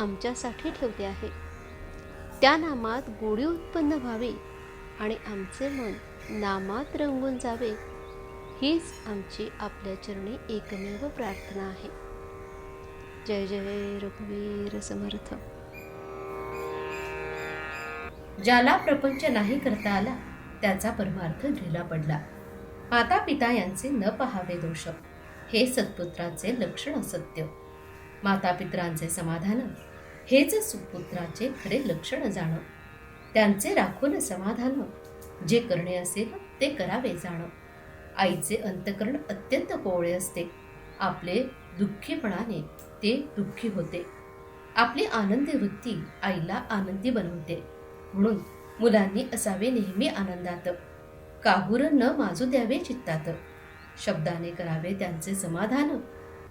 आमच्यासाठी ठेवले आहे. त्या नामात गोडी उत्पन्न व्हावी आणि आमचे मन नामात रंगून जावे. हीच आमची आपल्या चरणी एकमेव प्रार्थना आहे. जय जय रघुवीर समर्थ. ज्याला प्रपंच नाही करता आला त्याचा परमार्थ ढिला पडला. माता पिता यांचे न पहावे दोष हे सत्पुत्राचे लक्षण सत्य माता पित्रांचे समाधान हेच सुपुत्राचे खरे लक्षण जाणं. त्यांचे राखून समाधान जे करणे असेल ते करावे जाणं. आईचे अंतकरण अत्यंत कोवळे असते. आपले दुःखीपणाने ते दुःखी होते. आपली आनंदी वृत्ती आईला आनंदी बनवते. म्हणून मुलांनी असावे नेहमी आनंदात. काहूर न माजू द्यावे चित्तात. शब्दाने करावे त्यांचे समाधान.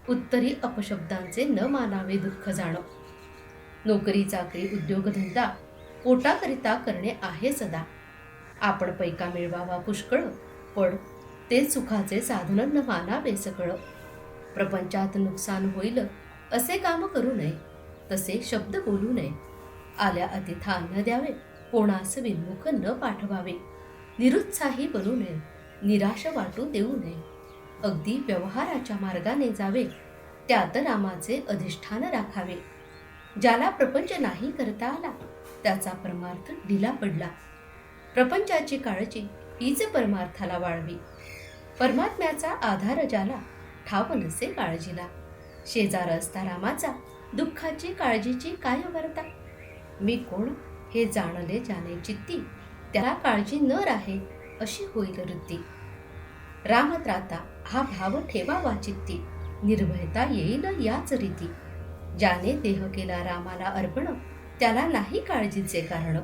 उत्तरी अपशब्दांचे न मानावे दुःख जाणं. नोकरी चाकरी उद्योगधंदा पोटाकरिता करणे आहे सदा. आपण पैका मिळवावा पुष्कळ पण ते सुखाचे साधन न मानावे सकळ. प्रपंचात नुकसान होईल असे काम करू नये तसे शब्द बोलू नये. आल्या अतिथा अन्न द्यावे कोणास विमुख न पाठवावे. निरुत्साही बनू नये निराश वाटू देऊ नये. अगदी व्यवहाराच्या मार्गाने जावे त्यात रामाचे अधिष्ठान राखावे. ज्याला प्रपंच नाही करता आला त्याचा परमार्थ ढिला पडला. प्रपंचाची काळजी हीच परमार्थाला वाळवी. परमात्म्याचा आधार ज्याला ठाव नसे काळजीला. शेजार असता रामाचा दुःखाची काळजीची काय वर्ता मी कोण हे जाणले जाणे चित्ती? त्याला काळजी न राहे अशी होईल वृत्ती. रामत्राता हा भाव ठेवावा चित्ती. निर्भयता येईल याच रीती. ज्याने देह केला रामाला अर्पण त्याला नाही काळजीचे कारण.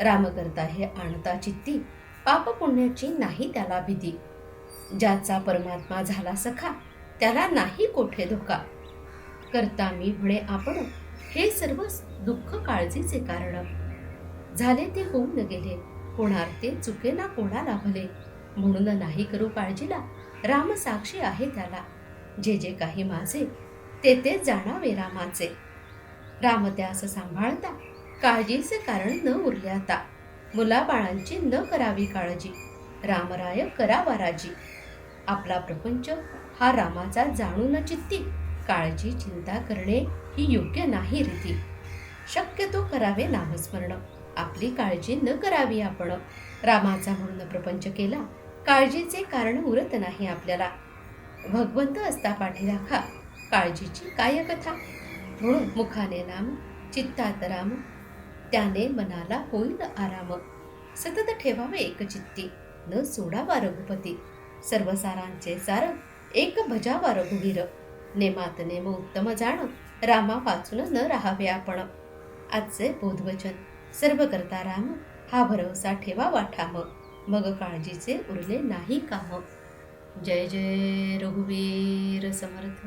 राम करता हे आणता चित्ती पाप पुण्याची नाही त्याला भीती. ज्याचा परमात्मा झाला सखा त्याला नाही कोठे धोका. करता मी म्हणे आपण हे सर्व दुःख काळजीचे कारण. झाले ते होऊन गेले होणार ते चुके ना कोणा लाभले म्हणून नाही करू काळजीला राम साक्षी आहे त्याला. जे जे काही माझे तेथे जाणावे रामाचे. राम त्यास सांभाळता. काळजीचे कारण न उरले आता मुलाबाळांची न करावी काळजी. रामराय करावा राजी. आपला प्रपंच हा रामाचा जाणून चित्ती. काळजी चिंता करणे ही योग्य नाही रीती. शक्यतो करावे नामस्मरण. आपली काळजी न करावी आपण. रामाचा म्हणून प्रपंच केला. काळजीचे कारण उरत नाही आपल्याला. भगवंत असता पाठीराखा काळजीची काय कथा म्हणून मुखाने नाम चित्तात राम त्याने मनाला होईल आराम. सतत ठेवावे एक चित्ती. न सोडावा रघुपती. सर्वसारांचे सार एक भजावा रघुवीर. नेमात नेम उत्तम जाण रामा वाचून न राहावे आपण. आजचे बोधवचन सर्व करता राम हा भरवसा ठेवा वाठाम. मग काळजीचे उरले नाही काम. जय जय रघुवीर समर्थ.